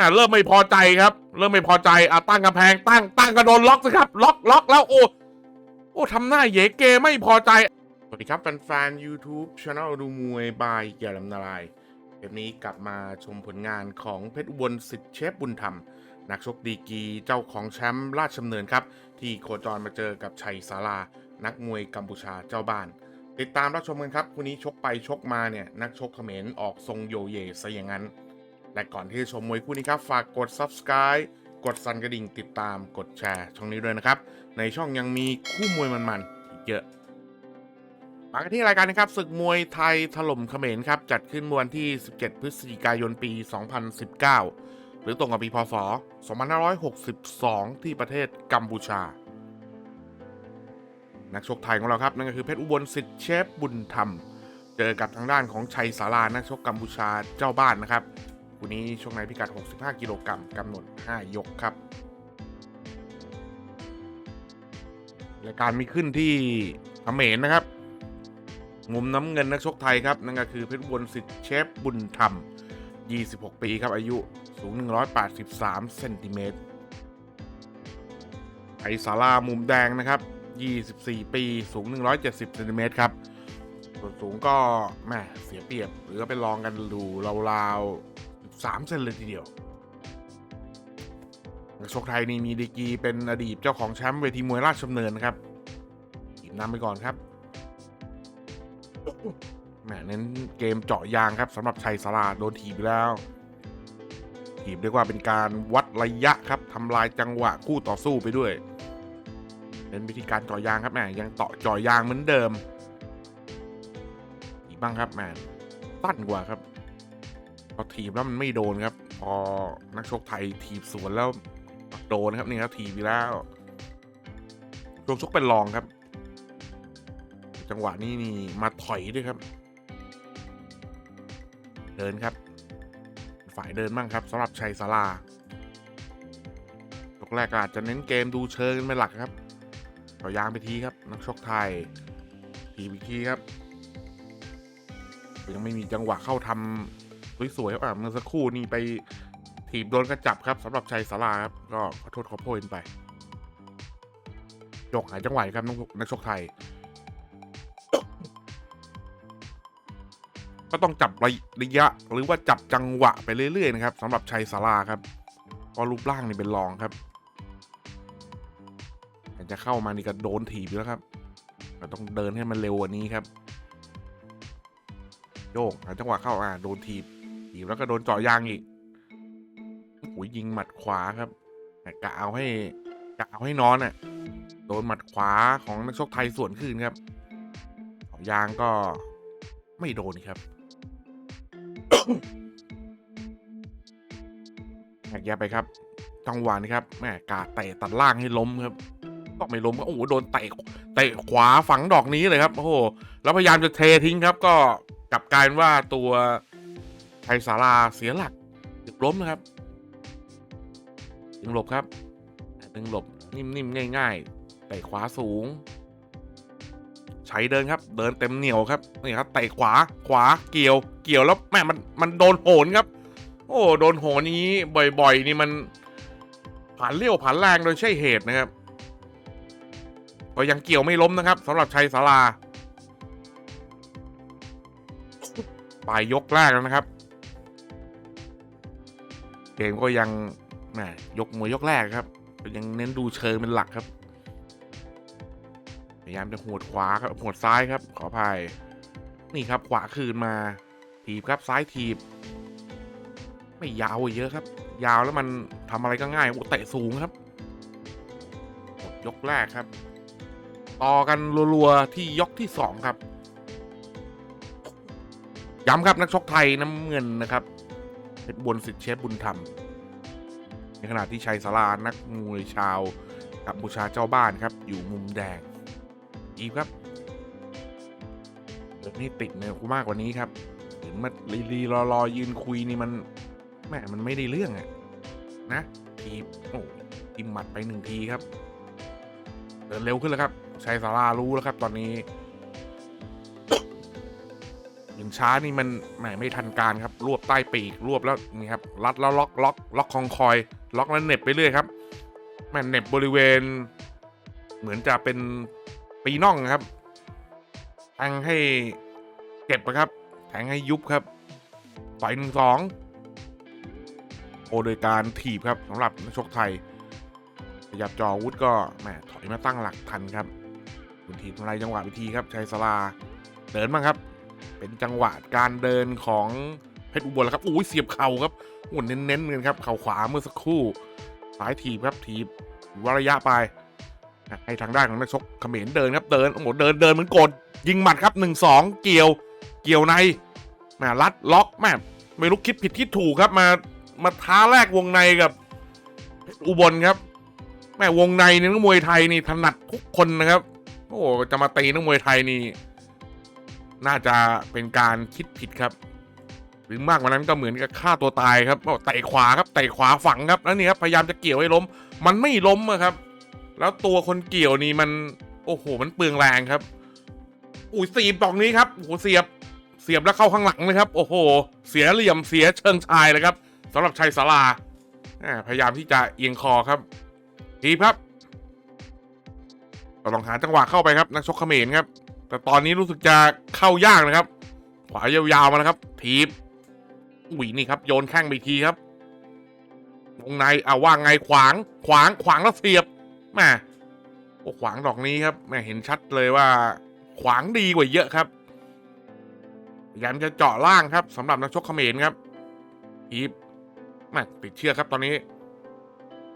อ่าเริ่มไม่พอใจครับ เริ่มไม่พอใจอะตั้งกำแพงตั้งตั้งกระโดนล็อกสิครับ ล็อกล็อกแล้วโอ้โอ้ทำหน้าเยเกไม่พอใจ สวัสดีครับแฟนๆ YouTube c h anel ดูมวยบายแก่ลำนารายเทปนี้กลับมาชมผลงานของเพชรอุบลสิทธิ์เชฟบุญธรรม นักชกดีกีเจ้าของแชมป์ราชดำเนินครับ ที่โคจรมาเจอกับชัยสารานักมวยกัมพูชาเจ้าบ้าน ติดตามรับชมกันครับคู่นี้ชกไปชกมาเนี่ยนักชกเขมรออกทรงโยเยซะอย่างนั้น และก่อนที่จะชมมวยคู่นี้ครับ ฝากกด subscribe กดสั่นกระดิ่งติดตามกดแชร์ช่องนี้ด้วยนะครับ ในช่องยังมีคู่มวยมันๆอีกเยอะมากันที่รายการนะครับศึกมวยไทยถล่มเขมรครับ จัดขึ้นวันที่ 17 พฤศจิกายนปี 2019 หรือตรงกับปีพศ 2562 ที่ประเทศกัมพูชา นักชกไทยของเราครับ นั่นก็คือเพชรอุบลสิทธิ์เชฟบุญธรรม เจอกับทางด้านของชัยสารานักชกกัมพูชาเจ้าบ้านนะครับ คู่นี้ชกในพิกัด 65 กิโลกรัมกำหนด 5 ยกครับรายการมีขึ้นที่เขมรนะครับ มุมน้ำเงินนักชกไทยครับ นั่นก็คือเพชรอุบลสิทธิ์เชฟบุญธรรม 26 ปีครับ อายุสูง 183 เซนติเมตรไอสารามุมแดงนะครับ 24 ปีสูง 170 เซนติเมตรครับส่วนสูงก็แม่เสียเปรียบหรือก็ไปลองกันดูราวๆ 3 เซนเลยทีเดียวนักชกไทยนี่มีดีกีเป็นอดีตเจ้าของแชมป์เวทีมวยราชดำเนินนะครับทีมนำไปก่อนครับแหมเน้นเกมเจาะยางครับสำหรับชัยสาราโดนถีบไปแล้วถีบเรียกว่าเป็นการวัดระยะครับทำลายจังหวะคู่ต่อสู้ไปด้วยเน้นวิธีการเจาะยางครับแหมยังเตาะเจาะยางเหมือนเดิม อีกบ้างครับแหมสั้นกว่าครับ พอถีบแล้วมันไม่โดนครับ พอนักชกไทยถีบสวนแล้วโดนครับนี่ครับถีบไปแล้วช่วงชกเป็นรองครับ จังหวะนี้นี่มาถอยด้วยครับ เดินครับ ฝ่ายเดินบ้างครับสำหรับชัยสาราตกแรกอาจจะเน้นเกมดูเชิงเป็นหลักครับต่อยางไปทีครับ นักชกไทยทีอีกทีครับยังไม่มีจังหวะเข้าทำ สวยๆครับอะเมื่อสักครู่นี่ไปถีบโดนกระจับครับสำหรับชัยสาราครับก็ขอโทษขอโพยไปยกหายจังหวะครับนักนักชกไทย ก็ต้องจับระยะ หรือว่าจับจังหวะไปเรื่อยๆนะครับสำหรับชัยสาราครับเพราะรูปร่างนี่เป็นรองครับจะเข้ามานี่ก็โดนถีบแล้วครับเราต้องเดินให้มันเร็วกว่านี้ครับ โยกหาจังหวะเข้าอ่าโดนถีบ ถีบแล้วก็โดนเจาะยางอีกโอ้โหยิงหมัดขวาครับกะเอาให้กะเอาให้นอนอะโดนหมัดขวาของนักชกไทยสวนคืนครับยางก็ไม่โดนครับแหกยะไปครับจังหวะนี้ครับแม่กาเตะตัดล่างให้ล้มครับก็ไม่ล้มก็โอ้โหโดนเตะเตะขวาฝังดอกนี้เลยครับ โอ้โหแล้วพยายามจะเททิ้งครับ ก็กลับกลายเป็นว่าตัว ชัยสาราเสียหลักดึกล้มนะครับดึงหลบครับดึงหลบนิ่มๆง่ายๆเตะขวาสูงใช้เดินครับเดินเต็มเหนียวครับนี่ครับเตะขวาขวาเกี่ยว เกี่ยวแล้วแม่มันมันโดนโหนครับ โอ้โดนโหนนี้บ่อย ๆ นี่มันผ่านเลี้ยวผ่านแรงโดยใช่เหตุนะครับก็ยังเกี่ยวไม่ล้มนะครับสำหรับชัยสาราปลายยกแรกแล้วนะครับ เกมก็ยังแหมยกมวยยกแรกครับ ยังเน้นดูเชิงเป็นหลักครับ พยายามจะหัวขวาครับหัวซ้ายครับขออภัยนี่ครับขวาคืนมาถีบครับซ้ายถีบ ไม่ยาวเยอะครับ ยาวแล้วมันทำอะไรก็ง่ายโอ้เตะสูงครับหมดยกแรกครับ ต่อกันรัวๆที่ยกที่สองครับย้ำครับนักชกไทยน้ำเงินนะครับ เพชรบนสิทธิ์เชฟบุญธรรม ในขณะที่ชัยสารานักมวยชาวกัมพูชาเจ้าบ้านครับ อยู่มุมแดงอีฟครับเดี๋ยวนี้ติดเนี่ยกูมากกว่านี้ครับเห็นมาลีลีรอรอยืนคุยนี่มันแหมมันไม่ได้เรื่องอะนะทีโอ้ทีมหมัดไปหนึ่งทีครับ เดินเร็วขึ้นแล้วครับชัยสารารู้แล้วครับ ตอนนี้ ช้านี่มันแหมไม่ทันการครับ รวบใต้ปีกรวบแล้วนี่ครับรัดแล้วล็อกล็อกล็อกคองคอย ล็อกแล้วเน็บไปเรื่อยครับแหม่เน็บบริเวณ เหมือนจะเป็นปีน่องครับแทงให้เก็บครับแทงให้ยุบครับต่อยหนึ่งสองโอโดยการถีบครับสำหรับนักชกไทยขยับจออวุธก็แหมถอยมาตั้งหลักทันครับคุณทีมทำลายจังหวะวิธีครับชัยสลาเดินบ้างครับ เป็นจังหวะการเดินของเพชรอุบลแล้วครับอุ้ยเสียบเข่าครับโอ้เน้นๆเลยครับเข่าขวาเมื่อสักครู่สายถีบครับถีบวระยะไปให้ทางด้านของนักชกเขมรเดินครับเดินโอ้โหเดินเดินเหมือนกดยิงหมัดครับหนึ่งสองเกี่ยว เกี่ยวในแหมรัดล็อกแหมไม่รู้คิดผิดคิดถูกครับมามาท้าแรกวงในกับเพชรอุบลครับแหมวงในนี่นักมวยไทยนี่ถนัดทุกคนนะครับ โอ้จะมาตีนักมวยไทยนี่ น่าจะเป็นการคิดผิดครับ หรือมากกว่านั้นก็เหมือนกับฆ่าตัวตายครับเตะขวาครับเตะขวาฝังครับแล้วนี่ครับพยายามจะเกี่ยวให้ล้ม มันไม่ล้มครับ แล้วตัวคนเกี่ยวนี่มันโอ้โหมันเปลืองแรงครับอุ้ยเสียบดอกนี้ครับโอ้โหเสียบเสียบแล้วเข้าข้างหลังเลยครับ โอ้โห เสียเหลี่ยมเสียเชิงชายเลยครับสำหรับชัยสาราพยายามที่จะเอียงคอครับทีครับก็ลองหาจังหวะเข้าไปครับ นักชกเขมรครับ แต่ตอนนี้รู้สึกจะเข้ายากนะครับ ขวายาวๆมาแล้วครับ ทีบอุ้ยนี่ครับ โยนแข้งไปทีครับวงในเอาว่างไงขวางขวางขวางแล้วเสียบแม่โอ้ขวางดอกนี้ครับแม่เห็นชัดเลยว่า ขวางดีกว่าเยอะครับพยายามจะเจาะล่างครับสำหรับนักชกเขมรครับทีบแม่ติดเชือกครับตอนนี้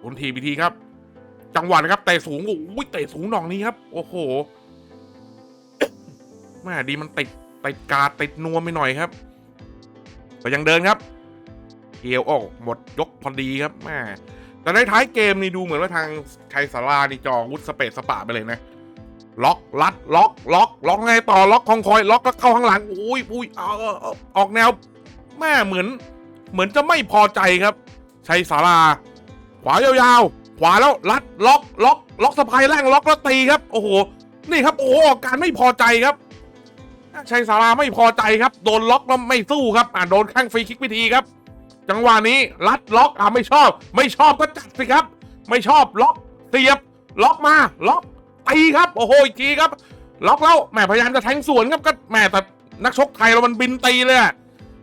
หุนทีบีทีครับ จังหวะนะครับเตะสูงโอ้ยเตะสูงดอกนี้ครับ โอ้โห แม่ดีมันติดติดกาดติดนวมไปหน่อยครับแต่ยังเดินครับ เกี่ยวออกหมดยกพอดีครับแม่แต่ในท้ายเกมนี่ดูเหมือนว่าทางชัยสารานี่จอวุธสเปซสปะไปเลยนะล็อกลัดล็อกล็อกล็อกไงต่อล็อกคองคอย ล็อกแล้วเข้าข้างหลังอุ้ยอุ้ยเอาออออกแนวแม่เหมือน เหมือนจะไม่พอใจครับชัยสาราขวายาวๆ ขวาแล้วลัดล็อกล็อกล็อกสะพายแรงล็อกแล้วตีครับ โอ้โห นี่ครับ โอ้โหออกการไม่พอใจครับ ชัยสาราไม่พอใจครับ โดนล็อกแล้วไม่สู้ครับอ่าโดนข้างฟรีคิกวิธีครับ จังหวะนี้ลัดล็อกอ่าไม่ชอบ ไม่ชอบก็จัดสิครับ ไม่ชอบล็อกเสียบ ล็อกมาล็อกตีครับ โอ้โหอีกทีครับ ล็อกแล้วแหมพยายามจะแทงสวนครับก็แหมแต่นักชกไทยเรามันบินตีเลย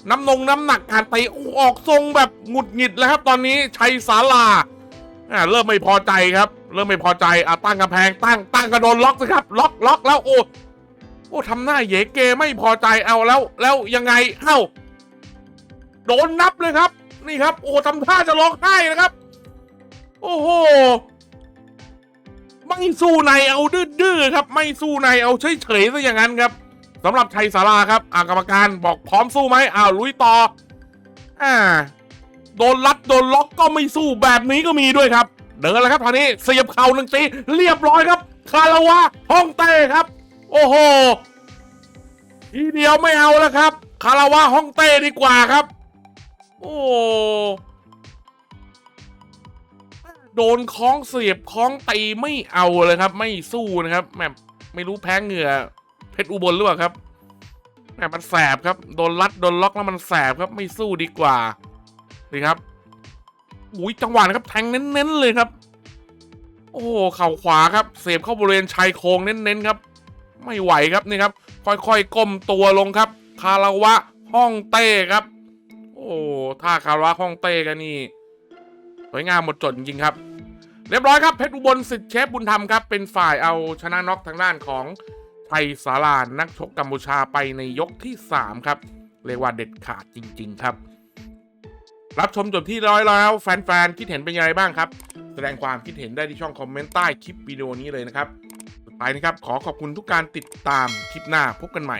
น้ำนงน้ำหนักการตีออกทรงแบบหงุดหงิดแล้วครับ ตอนนี้ชัยสาลาอ่าเริ่มไม่พอใจครับ เริ่มไม่พอใจอะตั้งกำแพงตั้งตั้งกระโดนล็อกสิครับ ล็อกล็อกแล้วโอ้ โอ้ทำหน้าเยเกไม่พอใจเอาแล้ว แล้วยังไงเอ้าโดนนับเลยครับ นี่ครับ โอ้ทำท่าจะร้องไห้นะครับ โอ้โหไม่สู้ในเอาดื้อๆครับ ไม่สู้ในเอาเฉยๆซะอย่างนั้นครับสำหรับชัยสาราครับอากรรมการบอกพร้อมสู้ไหมอ้าวลุยต่ออ่าโดนรัดโดนล็อกก็ไม่สู้แบบนี้ก็มีด้วยครับ เดินแล้วครับทางนี้เสียบเข่าหนึ่งตีเรียบร้อยครับ คาราวะห้องเต้ครับ โอ้โห ทีเดียวไม่เอาแล้วครับ คาราวะห้องเต้ดีกว่าครับ โอ้โดนคล้องเสียบคล้องตีไม่เอาเลยครับ ไม่สู้นะครับแหมไม่รู้แพ้เหงื่อเพชรอุบลหรือเปล่าครับแหมมันแสบครับ โดนรัดโดนล็อกแล้วมันแสบครับ ไม่สู้ดีกว่านี่ครับอุ้ยจังหวะนะครับแทงเน้นๆเลยครับ โอ้เข่าขวาครับ เสียบเข้าบริเวณชายโครงเน้นๆครับ ไม่ไหวครับนี่ครับ ค่อยๆก้มตัวลงครับ คาราวะห้องเต้ครับ โอ้ท่าคาราวะห้องเต้กันนี่สวยงามหมดจดจริงครับ เรียบร้อยครับเพชรอุบลสิทธิ์เชฟบุญธรรมครับเป็นฝ่ายเอาชนะน็อกทางด้านของไทยสารานนักชกกัมพูชาไปในยกที่ 3 ครับ เรียกว่าเด็ดขาดจริง ๆ ครับ รับชมจบที่ร้อยแล้ว แฟนๆคิดเห็นเป็นยังไงบ้างครับ แสดงความคิดเห็นได้ที่ช่องคอมเมนต์ใต้คลิปวิดีโอนี้เลยนะครับ ไปนะครับ ขอขอบคุณทุกการติดตามคลิปหน้าพบกันใหม่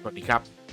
สวัสดีครับ